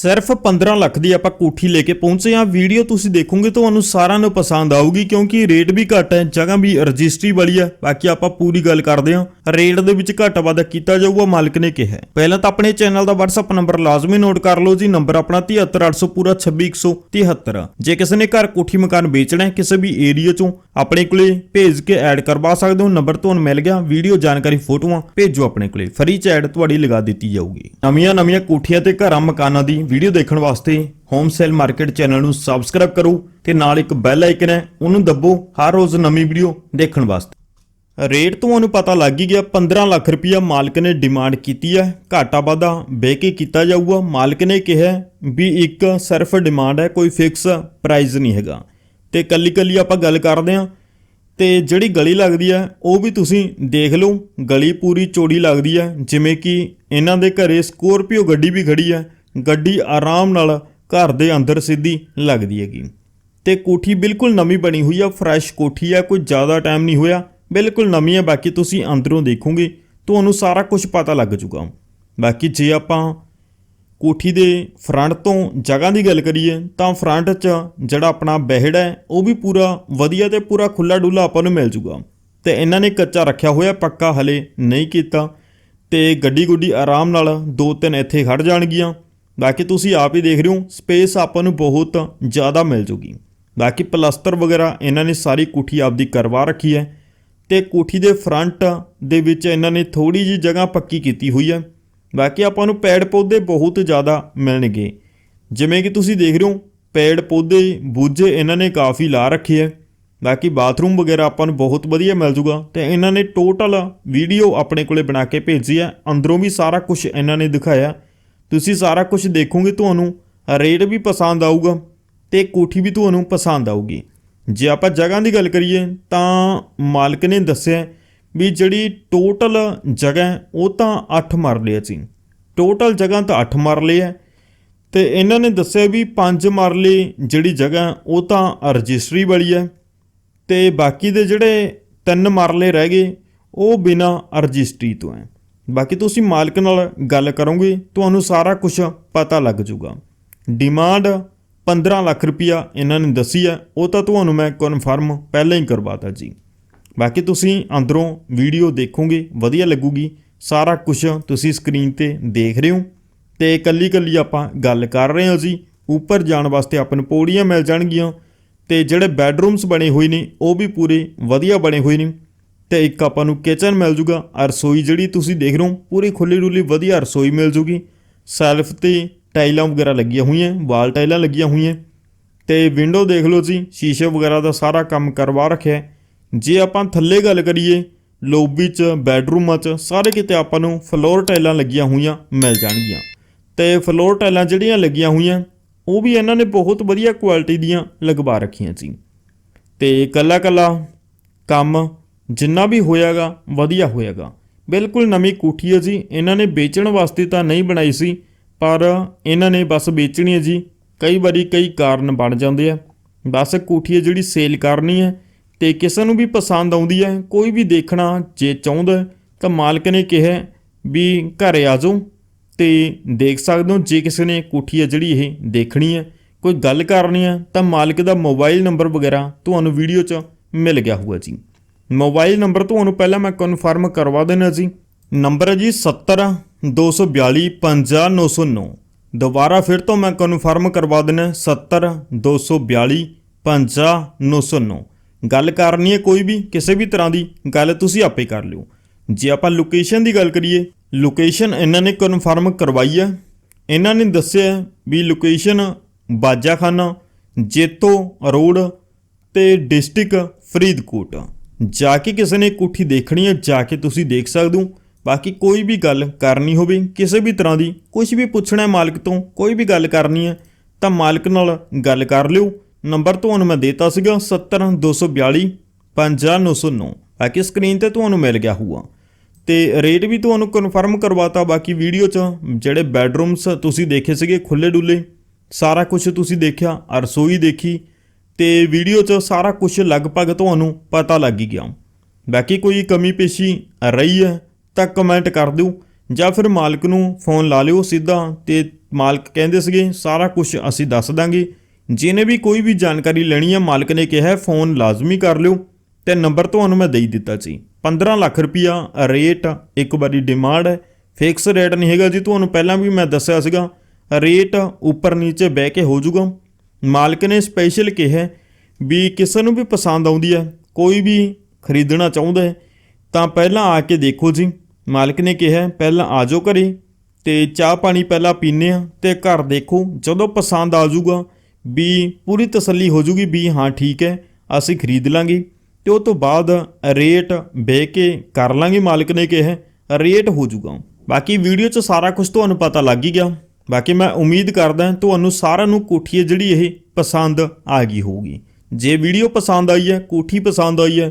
ਸਿਰਫ 15 ਲੱਖ ਦੀ ਆਪਾਂ ਕੋਠੀ ਲੈ ਕੇ ਪਹੁੰਚੇ ਆ ਵੀਡੀਓ ਤੁਸੀਂ ਦੇਖੋਗੇ, ਤੁਹਾਨੂੰ ਸਾਰਿਆਂ ਨੂੰ ਪਸੰਦ ਆਊਗੀ ਕਿਉਂਕਿ ਰੇਟ ਵੀ ਘੱਟ ਹੈ, ਜਗ੍ਹਾ ਵੀ ਰਜਿਸਟਰੀ ਵਾਲੀ ਹੈ। ਬਾਕੀ ਆਪਾਂ ਪੂਰੀ ਗੱਲ ਕਰਦੇ ਹਾਂ। ਰੇਟ ਦੇ ਵਿੱਚ ਘੱਟ ਵਾਧਾ ਕੀਤਾ ਜਾਊਗਾ, ਮਾਲਕ ਨੇ ਕਿਹਾ ਪਹਿਲਾਂ ਤਾਂ ਆਪਣੇ ਚੈਨਲ ਦਾ WhatsApp ਨੰਬਰ ਲਾਜ਼ਮੀ ਨੋਟ ਕਰ ਲਓ ਜੀ। ਨੰਬਰ ਆਪਣਾ 73800 ਪੂਰਾ 26173 ਜੇ ਕਿਸੇ ਨੇ ਘਰ ਕੋਠੀ ਮਕਾਨ ਵੇਚਣਾ ਹੈ, ਕਿਸੇ ਵੀ ਏਰੀਆ ਚੋਂ, ਆਪਣੇ ਕੋਲੇ ਭੇਜ ਕੇ ਐਡ ਕਰਵਾ ਸਕਦੇ ਹੋ। ਨੰਬਰ ਤੁਹਾਨੂੰ ਮਿਲ ਗਿਆ। ਵੀਡੀਓ ਜਾਣਕਾਰੀ ਫੋਟੋਆਂ ਭੇਜੋ ਆਪਣੇ ਕੋਲੇ। ਫਰੀ ਚ ਐਡ ਤੁਹਾਡੀ ਲਗਾ ਦਿੱਤੀ ਜਾਊਗੀ। ਨਵੀਆਂ ਨਵੀਆਂ ਕੋਠੀਆਂ ਤੇ ਘਰਾਂ ਮਕਾਨਾਂ ਦੀ ਵੀਡੀਓ ਦੇਖਣ ਵਾਸਤੇ ਹੋਮ ਸੇਲ ਮਾਰਕੀਟ ਚੈਨਲ ਨੂੰ ਸਬਸਕ੍ਰਾਈਬ ਕਰੋ ਤੇ ਨਾਲ ਇੱਕ ਬੈਲ ਆਈਕਨ ਹੈ, ਉਹਨੂੰ ਦੱਬੋ ਹਰ ਰੋਜ਼ ਨਵੀਂ ਵੀਡੀਓ ਦੇਖਣ ਵਾਸਤੇ। ਰੇਟ ਤੁਹਾਨੂੰ ਪਤਾ ਲੱਗ ਹੀ ਗਿਆ 15 ਲੱਖ ਰੁਪਇਆ ਮਾਲਕ ਨੇ ਡਿਮਾਂਡ ਕੀਤੀ ਹੈ, ਘਾਟਾ ਵਾਧਾ ਬਹਿ ਕੇ ਕੀਤਾ ਜਾਊਗਾ। ਮਾਲਕ ਨੇ ਕਿਹਾ ਵੀ ਇੱਕ ਸਿਰਫ ਡਿਮਾਂਡ ਹੈ, ਕੋਈ ਫਿਕਸ ਪ੍ਰਾਈਸ ਨਹੀਂ ਹੈਗਾ। ਤੇ ਕੱਲੀ ਕੱਲੀ ਆਪਾਂ ਗੱਲ ਕਰਦੇ ਹਾਂ, ਤੇ ਜਿਹੜੀ ਗਲੀ ਲੱਗਦੀ ਹੈ, ਉਹ ਵੀ ਤੁਸੀਂ ਦੇਖ ਲਓ। ਗਲੀ ਪੂਰੀ ਚੋੜੀ ਲੱਗਦੀ ਹੈ, ਜਿਵੇਂ ਕਿ ਇਹਨਾਂ ਦੇ ਘਰੇ ਸਕੋਰਪੀਓ ਗੱਡੀ ਵੀ ਖੜੀ ਹੈ। ਗੱਡੀ ਆਰਾਮ ਨਾਲ ਘਰ ਦੇ ਅੰਦਰ ਸਿੱਧੀ ਲੱਗਦੀ ਹੈਗੀ। ਤੇ ਕੋਠੀ ਬਿਲਕੁਲ ਨਵੀਂ ਬਣੀ ਹੋਈ ਆ ਫਰੈਸ਼ ਕੋਠੀ ਆ, ਕੋਈ ਜ਼ਿਆਦਾ ਟਾਈਮ ਨਹੀਂ ਹੋਇਆ। ਬਿਲਕੁਲ ਨਵੀਂ ਆ, ਬਾਕੀ ਤੁਸੀਂ ਅੰਦਰੋਂ ਦੇਖੋਗੇ, ਤੁਹਾਨੂੰ ਸਾਰਾ ਕੁਝ ਪਤਾ ਲੱਗ ਜੂਗਾ। ਬਾਕੀ ਜੇ ਆਪਾਂ ਕੋਠੀ ਦੇ ਫਰੰਟ ਤੋਂ ਜਗ੍ਹਾ ਦੀ ਗੱਲ ਕਰੀਏ, ਤਾਂ ਫਰੰਟ 'ਚ ਜਿਹੜਾ ਆਪਣਾ ਬਹਿੜ ਹੈ, ਉਹ ਵੀ ਪੂਰਾ ਵਧੀਆ ਤੇ ਪੂਰਾ ਖੁੱਲਾ ਡੁੱਲਾ ਆਪਾਂ ਨੂੰ ਮਿਲ ਜੂਗਾ। ਤੇ ਇਹਨਾਂ ਨੇ ਕੱਚਾ ਰੱਖਿਆ ਹੋਇਆ, ਪੱਕਾ ਹਲੇ ਨਹੀਂ ਕੀਤਾ। ਤੇ ਗੱਡੀ ਗੁੱਡੀ ਆਰਾਮ ਨਾਲ ਦੋ ਤਿੰਨ ਇੱਥੇ ਖੜ ਜਾਣਗੀਆਂ। ਬਾਕੀ ਤੁਸੀਂ ਆਪ ਹੀ ਦੇਖ ਰਹੇ ਹੋ ਸਪੇਸ ਆਪਾਂ ਨੂੰ ਬਹੁਤ ਜ਼ਿਆਦਾ ਮਿਲ ਜੂਗੀ। ਬਾਕੀ ਪਲਸਤਰ ਵਗੈਰਾ, ਇਹਨਾਂ ਨੇ ਸਾਰੀ ਕੋਠੀ ਆਪਦੀ ਕਰਵਾ ਰੱਖੀ ਹੈ ਤੇ ਕੋਠੀ ਦੇ ਫਰੰਟ ਦੇ ਵਿੱਚ ਇਹਨਾਂ ਨੇ ਥੋੜੀ ਜੀ ਜਗ੍ਹਾ ਪੱਕੀ ਕੀਤੀ ਹੋਈ ਹੈ। ਬਾਕੀ ਆਪਾਂ ਨੂੰ ਪੇੜ ਪੌਦੇ ਬਹੁਤ ਜ਼ਿਆਦਾ ਮਿਲਣਗੇ। ਜਿਵੇਂ ਕਿ ਤੁਸੀਂ ਦੇਖ ਰਹੇ ਹੋ, ਪੇੜ ਪੌਦੇ, ਬੂਝੇ ਇਹਨਾਂ ਨੇ ਕਾਫੀ ਲਾ ਰੱਖੇ ਹੈ। ਬਾਕੀ ਬਾਥਰੂਮ ਵਗੈਰਾ ਆਪਾਂ ਨੂੰ ਬਹੁਤ ਵਧੀਆ ਮਿਲ ਜੂਗਾ ਤੇ ਇਹਨਾਂ ਨੇ ਟੋਟਲ ਵੀਡੀਓ ਆਪਣੇ ਕੋਲੇ ਬਣਾ ਕੇ ਭੇਜੀ ਹੈ। ਅੰਦਰੋਂ ਵੀ ਸਾਰਾ ਕੁਝ ਇਹਨਾਂ ਨੇ ਦਿਖਾਇਆ। ਤੁਸੀਂ ਸਾਰਾ ਕੁਝ ਦੇਖੋਗੇ ਤੁਹਾਨੂੰ। ਰੇਟ ਵੀ ਪਸੰਦ ਆਊਗਾ ਤੇ ਕੋਠੀ ਵੀ ਤੁਹਾਨੂੰ ਪਸੰਦ ਆਊਗੀ। ਜੇ ਆਪਾਂ ਜਗ੍ਹਾ ਦੀ ਗੱਲ ਕਰੀਏ ਤਾਂ ਮਾਲਕ ਨੇ ਦੱਸਿਆ ਵੀ ਜਿਹੜੀ ਟੋਟਲ ਜਗ੍ਹਾ ਉਹ ਤਾਂ 8 ਮਰਲੇ ਆ ਜੀ ਟੋਟਲ ਜਗ੍ਹਾ ਤਾਂ 8 ਮਰਲੇ ਹੈ ਤੇ ਇਹਨਾਂ ਨੇ ਦੱਸਿਆ ਵੀ 5 ਮਰਲੇ ਜਿਹੜੀ ਜਗ੍ਹਾ ਉਹ ਤਾਂ ਰਜਿਸਟਰੀ ਵਾਲੀ ਹੈ ਤੇ ਬਾਕੀ ਦੇ ਜਿਹੜੇ ਤਿੰਨ ਮਰਲੇ ਰਹਿ ਗਏ, ਉਹ ਬਿਨਾ ਰਜਿਸਟਰੀ ਤੋਂ ਹੈ। ਬਾਕੀ ਤੁਸੀਂ ਮਾਲਕ ਨਾਲ ਗੱਲ ਕਰੋਗੇ, ਤੁਹਾਨੂੰ ਸਾਰਾ ਕੁਝ ਪਤਾ ਲੱਗ ਜਾਊਗਾ। ਡਿਮਾਂਡ 15 ਲੱਖ ਰੁਪਇਆ ਇਹਨਾਂ ਨੇ ਦੱਸੀ ਹੈ, ਉਹ ਤਾਂ ਤੁਹਾਨੂੰ ਮੈਂ ਕਨਫਰਮ ਪਹਿਲਾਂ ਹੀ ਕਰਵਾਤਾ ਜੀ। ਬਾਕੀ ਤੁਸੀਂ ਅੰਦਰੋਂ ਵੀਡੀਓ ਦੇਖੋਗੇ, ਵਧੀਆ ਲੱਗੂਗੀ, ਸਾਰਾ ਕੁਝ ਤੁਸੀਂ ਸਕਰੀਨ ਤੇ ਦੇਖ ਰਹੇ ਹੋ। ਤੇ ਕੱਲੀ ਕੱਲੀ ਆਪਾਂ ਗੱਲ ਕਰ ਰਹੇ ਹਾਂ ਜੀ, ਉੱਪਰ ਜਾਣ ਵਾਸਤੇ ਆਪਾਂ ਨੂੰ ਪੌੜੀਆਂ ਮਿਲ ਜਾਣਗੀਆਂ, ਤੇ ਜਿਹੜੇ ਬੈੱਡਰੂਮਸ ਬਣੇ ਹੋਏ ਨੇ, ਉਹ ਵੀ ਪੂਰੇ ਵਧੀਆ ਬਣੇ ਹੋਏ ਨੇ। ਤੇ ਇੱਕ ਆਪਾਂ ਨੂੰ ਕਿਚਨ ਮਿਲ ਜੂਗਾ। ਰਸੋਈ ਜਿਹੜੀ ਤੁਸੀਂ ਦੇਖ ਰਹੇ ਹੋ, ਪੂਰੀ ਖੁੱਲੀ ਡੁੱਲੀ ਵਧੀਆ ਰਸੋਈ ਮਿਲ ਜੂਗੀ। ਸੈਲਫ ਤੇ ਟਾਈਲਾਂ ਵਗੈਰਾ ਲੱਗੀਆਂ ਹੋਈਆਂ, ਵਾਲ ਟਾਈਲਾਂ ਲੱਗੀਆਂ ਹੋਈਆਂ। ਤੇ ਵਿੰਡੋ ਦੇਖ ਲਓ ਜੀ, ਸ਼ੀਸ਼ੇ ਵਗੈਰਾ ਦਾ ਸਾਰਾ ਕੰਮ ਕਰਵਾ ਰੱਖਿਆ ਜੇ ਆਪਾਂ ਥੱਲੇ ਗੱਲ ਕਰੀਏ ਲੋਬੀ 'ਚ ਬੈਡਰੂਮਾਂ 'ਚ, ਸਾਰੇ ਕਿਤੇ ਆਪਾਂ ਨੂੰ ਫਲੋਰ ਟਾਈਲਾਂ ਲੱਗੀਆਂ ਹੋਈਆਂ ਮਿਲ ਜਾਣਗੀਆਂ। ਤੇ ਫਲੋਰ ਟਾਈਲਾਂ ਜਿਹੜੀਆਂ ਲੱਗੀਆਂ ਹੋਈਆਂ, ਉਹ ਵੀ ਇਹਨਾਂ ਨੇ ਬਹੁਤ ਵਧੀਆ ਕੁਆਲਿਟੀ ਦੀਆਂ ਲਗਵਾ ਰੱਖੀਆਂ ਸੀ ਤੇ ਕੱਲਾ ਕੱਲਾ ਕੰਮ ਜਿੰਨਾ ਵੀ ਹੋਇਆਗਾ, ਵਧੀਆ ਹੋਇਆਗਾ। ਬਿਲਕੁਲ ਨਵੀਂ ਕੋਠੀ ਹੈ ਜੀ। ਇਹਨਾਂ ਨੇ ਵੇਚਣ ਵਾਸਤੇ ਤਾਂ ਨਹੀਂ ਬਣਾਈ ਸੀ, ਪਰ ਇਹਨਾਂ ਨੇ ਬਸ ਵੇਚਣੀ ਹੈ ਜੀ। ਕਈ ਵਾਰੀ ਕਈ ਕਾਰਨ ਬਣ ਜਾਂਦੇ ਆ। ਬਸ ਕੋਠੀ ਹੈ ਜਿਹੜੀ ਸੇਲ ਕਰਨੀ ਹੈ ਤੇ ਕਿਸੇ ਨੂੰ ਵੀ ਪਸੰਦ ਆਉਂਦੀ ਹੈ, ਕੋਈ ਵੀ ਦੇਖਣਾ ਜੇ ਚਾਹੁੰਦਾ ਤਾਂ ਮਾਲਕ ਨੇ ਕਿਹਾ ਵੀ ਘਰੇ ਆ ਜਾਓ ਤੇ ਦੇਖ ਸਕਦੇ ਹੋ, ਜੇ ਕਿਸੇ ਨੇ ਕੋਠੀ ਹੈ ਜਿਹੜੀ ਇਹ ਦੇਖਣੀ ਹੈ, ਕੋਈ ਗੱਲ ਕਰਨੀ ਹੈ, ਤਾਂ ਮਾਲਕ ਦਾ ਮੋਬਾਈਲ ਨੰਬਰ ਵਗੈਰਾ ਤੁਹਾਨੂੰ ਵੀਡੀਓ 'ਚ ਮਿਲ ਗਿਆ ਹੋਊਗਾ ਜੀ। ਮੋਬਾਈਲ ਨੰਬਰ ਤੁਹਾਨੂੰ ਪਹਿਲਾਂ ਮੈਂ ਕਨਫਰਮ ਕਰਵਾ ਦੇਣਾ ਜੀ। ਨੰਬਰ ਹੈ ਜੀ 70 242 50909 ਦੁਬਾਰਾ ਫਿਰ ਤੋਂ ਮੈਂ ਕਨਫਰਮ ਕਰਵਾ ਦੇਣਾ 70 242 50909 ਗੱਲ ਕਰਨੀ ਹੈ ਕੋਈ ਵੀ, ਕਿਸੇ ਵੀ ਤਰ੍ਹਾਂ ਦੀ, ਗੱਲ ਤੁਸੀਂ ਆਪੇ ਕਰ ਲਿਓ। ਜੇ ਆਪਾਂ ਲੋਕੇਸ਼ਨ ਦੀ ਗੱਲ ਕਰੀਏ ਲੋਕੇਸ਼ਨ ਇਹਨਾਂ ਨੇ ਕਨਫਰਮ ਕਰਵਾਈ ਹੈ। ਇਹਨਾਂ ਨੇ ਦੱਸਿਆ ਵੀ ਲੋਕੇਸ਼ਨ ਬਾਜਾਖਾਨਾ, ਜੇਤੋ ਰੋਡ ਤੇ ਡਿਸਟ੍ਰਿਕਟ ਫਰੀਦਕੋਟ। ਜਾ ਕੇ ਕਿਸੇ ਨੇ ਕੋਠੀ ਦੇਖਣੀ ਹੈ, ਜਾ ਕੇ ਤੁਸੀਂ ਦੇਖ ਸਕਦੇ ਹੋ। ਬਾਕੀ ਕੋਈ ਵੀ ਗੱਲ ਕਰਨੀ ਹੋਵੇ, ਕਿਸੇ ਵੀ ਤਰ੍ਹਾਂ ਦੀ ਕੁਝ ਵੀ ਪੁੱਛਣਾ ਹੈ ਮਾਲਕ ਤੋਂ, ਕੋਈ ਵੀ ਗੱਲ ਕਰਨੀ ਹੈ, ਤਾਂ ਮਾਲਕ ਨਾਲ ਗੱਲ ਕਰ ਲਿਓ। ਨੰਬਰ ਤੁਹਾਨੂੰ ਮੈਂ ਦੇਤਾ ਸੀਗਾ 70242 50909 ਬਾਕੀ ਸਕਰੀਨ ਤੇ ਤੁਹਾਨੂੰ ਮਿਲ ਗਿਆ ਹੋਊਗਾ। ਤੇ ਰੇਟ ਵੀ ਤੁਹਾਨੂੰ ਕਨਫਰਮ ਕਰਵਾਤਾ, ਬਾਕੀ ਵੀਡੀਓ 'ਚ ਜਿਹੜੇ ਬੈਡਰੂਮਸ ਤੁਸੀਂ ਦੇਖੇ ਸੀਗੇ ਖੁੱਲੇ ਡੁੱਲੇ ਸਾਰਾ ਕੁਝ ਤੁਸੀਂ ਦੇਖਿਆ, ਰਸੋਈ ਦੇਖੀ ਤੇ ਵੀਡੀਓ 'ਚ ਸਾਰਾ ਕੁਝ ਲਗਭਗ ਤੁਹਾਨੂੰ ਪਤਾ ਲੱਗ ਹੀ ਗਿਆ। ਬਾਕੀ ਕੋਈ ਕਮੀ ਪੇਸ਼ੀ ਰਹੀ ਹੈ ਤਾਂ ਕਮੈਂਟ ਕਰ ਦਿਓ, ਜਾਂ ਫਿਰ ਮਾਲਕ ਨੂੰ ਫੋਨ ਲਾ ਲਿਓ ਸਿੱਧਾ ਤੇ ਮਾਲਕ ਕਹਿੰਦੇ ਸੀਗੇ, ਸਾਰਾ ਕੁਝ ਅਸੀਂ ਦੱਸ ਦਾਂਗੇ। ਜਿਹਨੇ ਵੀ ਕੋਈ ਵੀ ਜਾਣਕਾਰੀ ਲੈਣੀ ਹੈ, ਮਾਲਕ ਨੇ ਕਿਹਾ ਫੋਨ ਲਾਜ਼ਮੀ ਕਰ ਲਿਓ। ਤੇ ਨੰਬਰ ਤੁਹਾਨੂੰ ਮੈਂ ਦੇ ਦਿੱਤਾ ਸੀ। 15 ਲੱਖ ਰੁਪਿਆ ਰੇਟ ਇੱਕ ਵਾਰੀ ਡਿਮਾਂਡ ਹੈ। ਫਿਕਸ ਰੇਟ ਨਹੀਂ ਹੈਗਾ ਜੀ, ਤੁਹਾਨੂੰ ਪਹਿਲਾਂ ਵੀ ਮੈਂ ਦੱਸਿਆ ਸੀਗਾ ਰੇਟ ਉੱਪਰ ਨੀਚੇ ਬਹਿ ਕੇ ਹੋ ਜਾਊਗਾ। ਮਾਲਕ ਨੇ ਸਪੈਸ਼ਲ ਕਿਹਾ ਵੀ ਕਿਸੇ ਨੂੰ ਵੀ ਪਸੰਦ ਆਉਂਦੀ ਹੈ, ਕੋਈ ਵੀ ਖਰੀਦਣਾ ਚਾਹੁੰਦਾ ਹੈ, ਤਾਂ ਪਹਿਲਾਂ ਆ ਕੇ ਦੇਖੋ ਜੀ। ਮਾਲਕ ਨੇ ਕਿਹਾ, ਪਹਿਲਾਂ ਆ ਜਾਓ ਘਰੇ ਤੇ ਚਾਹ ਪਾਣੀ ਪਹਿਲਾਂ ਪੀਨੇ ਆ ਤੇ ਘਰ ਦੇਖੋ, ਜਦੋਂ ਪਸੰਦ ਆ ਜਾਊਗਾ ਵੀ ਪੂਰੀ ਤਸੱਲੀ ਹੋ ਜੂਗੀ ਵੀ ਹਾਂ, ਠੀਕ ਹੈ, ਅਸੀਂ ਖਰੀਦ ਲਾਂਗੇ। ਤੇ ਉਹ ਤੋਂ ਬਾਅਦ ਰੇਟ ਬਹਿ ਕੇ ਕਰ ਲਾਂਗੇ, ਮਾਲਕ ਨੇ ਕਿਹਾ, ਰੇਟ ਹੋ ਜੂਗਾ ਬਾਕੀ ਵੀਡੀਓ 'ਚ ਸਾਰਾ ਕੁਝ ਤੁਹਾਨੂੰ ਪਤਾ ਲੱਗ ਹੀ ਗਿਆ। ਬਾਕੀ ਮੈਂ ਉਮੀਦ ਕਰਦਾ ਤੁਹਾਨੂੰ ਸਾਰਿਆਂ ਨੂੰ ਕੋਠੀ ਹੈ ਜਿਹੜੀ ਇਹ ਪਸੰਦ ਆ ਗਈ ਹੋਊਗੀ। ਜੇ ਵੀਡੀਓ ਪਸੰਦ ਆਈ ਹੈ, ਕੋਠੀ ਪਸੰਦ ਆਈ ਹੈ,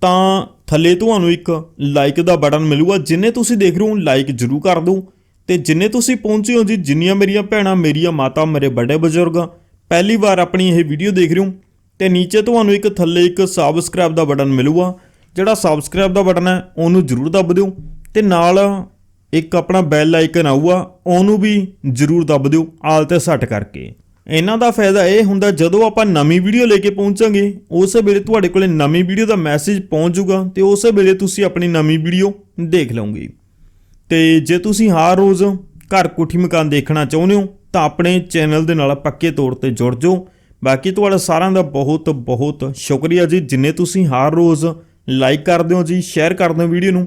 ਤਾਂ ਥੱਲੇ ਤੁਹਾਨੂੰ ਇੱਕ ਲਾਈਕ ਦਾ ਬਟਨ ਮਿਲੂਗਾ, ਜਿੰਨੇ ਤੁਸੀਂ ਦੇਖ ਰਹੇ ਹੋ ਲਾਈਕ ਜ਼ਰੂਰ ਕਰ ਦਿਓ। ਤੇ ਜਿੰਨੇ ਤੁਸੀਂ ਪਹੁੰਚੇ ਹੋ ਜੀ, ਜਿੰਨੀਆਂ ਮੇਰੀਆਂ ਭੈਣਾਂ, ਮੇਰੀਆਂ ਮਾਤਾ, ਮੇਰੇ ਵੱਡੇ ਬਜ਼ੁਰਗ, ਪਹਿਲੀ ਵਾਰ ਆਪਣੀ ਇਹ ਵੀਡੀਓ ਦੇਖ ਰਹੇ ਹੋ, ਤੇ ਨੀਚੇ ਤੁਹਾਨੂੰ ਇੱਕ ਥੱਲੇ ਇੱਕ ਸਬਸਕ੍ਰਾਈਬ ਦਾ ਬਟਨ ਮਿਲੂਗਾ। ਜਿਹੜਾ ਸਬਸਕ੍ਰਾਈਬ ਦਾ ਬਟਨ ਹੈ, ਉਹਨੂੰ ਜ਼ਰੂਰ ਦੱਬ ਦਿਓ। ਤੇ ਨਾਲ ਇੱਕ ਆਪਣਾ ਬੈਲ ਆਈਕਨ ਆਊਗਾ, ਉਹਨੂੰ ਵੀ ਜ਼ਰੂਰ ਦੱਬ ਦਿਓ, ਆਲ ਤੇ ਸੱਟ ਕਰਕੇ। ਇਹਨਾਂ ਦਾ ਫਾਇਦਾ ਇਹ ਹੁੰਦਾ, ਜਦੋਂ ਆਪਾਂ ਨਵੀਂ ਵੀਡੀਓ ਲੈ ਕੇ ਪਹੁੰਚਾਂਗੇ, ਉਸੇ ਵੇਲੇ ਤੁਹਾਡੇ ਕੋਲੇ ਨਵੀਂ ਵੀਡੀਓ ਦਾ ਮੈਸੇਜ ਪਹੁੰਚ ਜਾਊਗਾ ਤੇ ਉਸੇ ਵੇਲੇ ਤੁਸੀਂ ਆਪਣੀ ਨਵੀਂ ਵੀਡੀਓ ਦੇਖ ਲਓਗੇ। ਤੇ ਜੇ ਤੁਸੀਂ ਹਰ ਰੋਜ਼ ਘਰ ਕੋਠੀ ਮਕਾਨ ਦੇਖਣਾ ਚਾਹੁੰਦੇ ਹੋ, ਤਾਂ ਆਪਣੇ ਚੈਨਲ ਦੇ ਨਾਲ ਪੱਕੇ ਤੌਰ ਤੇ ਜੁੜ ਜਾਓ। ਬਾਕੀ ਤੁਹਾਡਾ ਸਾਰਿਆਂ ਦਾ ਬਹੁਤ ਬਹੁਤ ਸ਼ੁਕਰੀਆ ਜੀ। ਜਿੰਨੇ ਤੁਸੀਂ ਹਰ ਰੋਜ਼ ਲਾਈਕ ਕਰਦੇ ਹੋ ਜੀ ਸ਼ੇਅਰ ਕਰਦੇ ਹੋ ਵੀਡੀਓ ਨੂੰ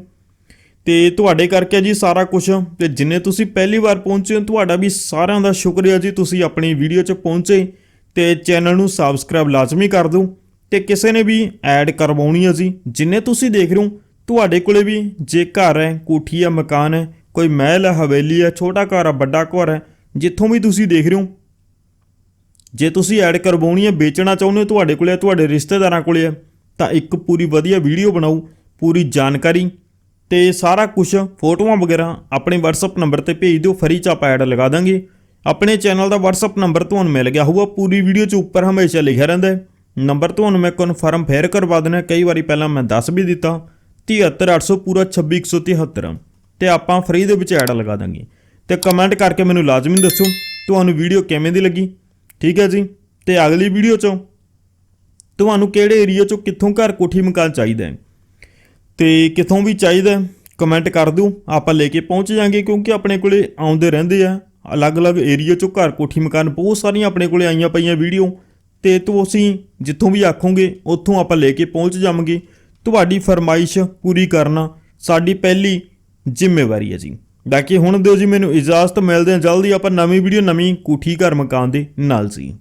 ਤੇ ਤੁਹਾਡੇ ਕਰਕੇ ਜੀ ਸਾਰਾ ਕੁਝ ਤੇ ਜਿੰਨੇ ਤੁਸੀਂ ਪਹਿਲੀ ਵਾਰ ਪਹੁੰਚੇ ਹੋ ਤੁਹਾਡਾ ਵੀ ਸਾਰਿਆਂ ਦਾ ਸ਼ੁਕਰੀਆ ਜੀ ਤੁਸੀਂ ਆਪਣੀ ਵੀਡੀਓ 'ਚ ਪਹੁੰਚੇ। ਤੇ ਚੈਨਲ ਨੂੰ ਸਬਸਕ੍ਰਾਈਬ ਲਾਜ਼ਮੀ ਕਰ ਦਿਓ। ਤੇ ਕਿਸੇ ਨੇ ਵੀ ਐਡ ਕਰਵਾਉਣੀ ਹੈ ਜੀ ਜਿੰਨੇ ਤੁਸੀਂ ਦੇਖ ਰਹੇ ਹੋ ਤੁਹਾਡੇ ਕੋਲੇ ਵੀ ਜੇ ਘਰ ਹੈ ਕੋਠੀ ਹੈ ਮਕਾਨ ਹੈ ਕੋਈ ਮਹਿਲ ਹੈ ਹਵੇਲੀ ਹੈ ਛੋਟਾ ਘਰ ਹੈ ਵੱਡਾ ਘਰ ਹੈ ਜਿੱਥੋਂ ਵੀ ਤੁਸੀਂ ਦੇਖ ਰਹੇ ਹੋ। ਜੇ ਤੁਸੀਂ ਐਡ ਕਰਵਾਉਣੀ ਹੈ ਵੇਚਣਾ ਚਾਹੁੰਦੇ ਹੋ ਤੁਹਾਡੇ ਕੋਲੇ ਹੈ, ਤੁਹਾਡੇ ਰਿਸ਼ਤੇਦਾਰਾਂ ਕੋਲੇ ਹੈ ਤਾਂ ਇੱਕ ਪੂਰੀ ਵਧੀਆ ਵੀਡੀਓ ਬਣਾਓ ਪੂਰੀ ਜਾਣਕਾਰੀ। ਤੇ ਸਾਰਾ ਕੁਝ ਫੋਟੋਆਂ ਵਗੈਰਾ ਆਪਣੇ WhatsApp ਨੰਬਰ ਤੇ ਭੇਜ ਦਿਓ, ਫਰੀ ਚ ਆਪਾਂ ਐਡ ਲਗਾ ਦਾਂਗੇ। ਆਪਣੇ ਚੈਨਲ ਦਾ WhatsApp ਨੰਬਰ ਤੁਹਾਨੂੰ ਮਿਲ ਗਿਆ ਹੋਊਗਾ, ਪੂਰੀ ਵੀਡੀਓ ਚ ਉੱਪਰ ਹਮੇਸ਼ਾ ਲਿਖਿਆ ਰਹਿੰਦਾ ਹੈ। ਨੰਬਰ ਤੁਹਾਨੂੰ ਮੈਂ ਕਨਫਰਮ ਫੇਰ ਕਰਵਾ ਦੇਣਾ ਕਈ ਵਾਰੀ ਪਹਿਲਾਂ ਮੈਂ ਦੱਸ ਵੀ ਦਿੱਤਾ 73800 ਪੂਰਾ 26173 ਤੇ ਆਪਾਂ ਫ੍ਰੀ ਦੇ ਵਿੱਚ ਐਡ ਲਗਾ ਦਾਂਗੇ। ਤੇ ਕਮੈਂਟ ਕਰਕੇ ਮੈਨੂੰ ਲਾਜ਼ਮੀ ਦੱਸੋ, ਤੁਹਾਨੂੰ ਵੀਡੀਓ ਕਿਵੇਂ ਦੀ ਲੱਗੀ? ਠੀਕ ਹੈ ਜੀ? ਤੇ ਅਗਲੀ ਵੀਡੀਓ 'ਚ, ਤੁਹਾਨੂੰ ਕਿਹੜੇ ਏਰੀਆ 'ਚੋਂ ਕਿੱਥੋਂ ਘਰ ਕੋਠੀ ਮਕਾਨ ਚਾਹੀਦਾ ਹੈ? ਤੇ ਕਿੱਥੋਂ ਵੀ ਚਾਹੀਦਾ ਕਮੈਂਟ ਕਰ ਦਿਓ। ਆਪਾਂ ਲੈ ਕੇ ਪਹੁੰਚ ਜਾਾਂਗੇ ਕਿਉਂਕਿ ਆਪਣੇ ਕੋਲੇ ਆਉਂਦੇ ਰਹਿੰਦੇ ਆ। ਅਲੱਗ-ਅਲੱਗ ਏਰੀਆ 'ਚੋਂ ਘਰ, ਕੋਠੀ, ਮਕਾਨ ਬਹੁਤ ਸਾਰੀਆਂ ਆਪਣੇ ਕੋਲੇ ਆਈਆਂ ਪਈਆਂ ਵੀਡੀਓ ਤੇ ਤੁਸੀਂ ਜਿੱਥੋਂ ਵੀ ਆਖੋਗੇ, ਉੱਥੋਂ ਆਪਾਂ ਲੈ ਕੇ ਪਹੁੰਚ ਜਾਵਾਂਗੇ। ਤੁਹਾਡੀ ਫਰਮਾਇਸ਼ ਪੂਰੀ ਕਰਨਾ ਸਾਡੀ ਪਹਿਲੀ ਜ਼ਿੰਮੇਵਾਰੀ ਹੈ ਜੀ। ਬਾਕੀ ਹੁਣ ਦਿਓ ਜੀ, ਮੈਨੂੰ ਇਜਾਜ਼ਤ, ਮਿਲਦੇ ਹਾਂ ਜਲਦੀ ਆਪਾਂ ਨਵੀਂ ਵੀਡੀਓ ਨਵੀਂ ਕੋਠੀ, ਘਰ, ਮਕਾਨ ਦੇ ਨਾਲ ਜੀ।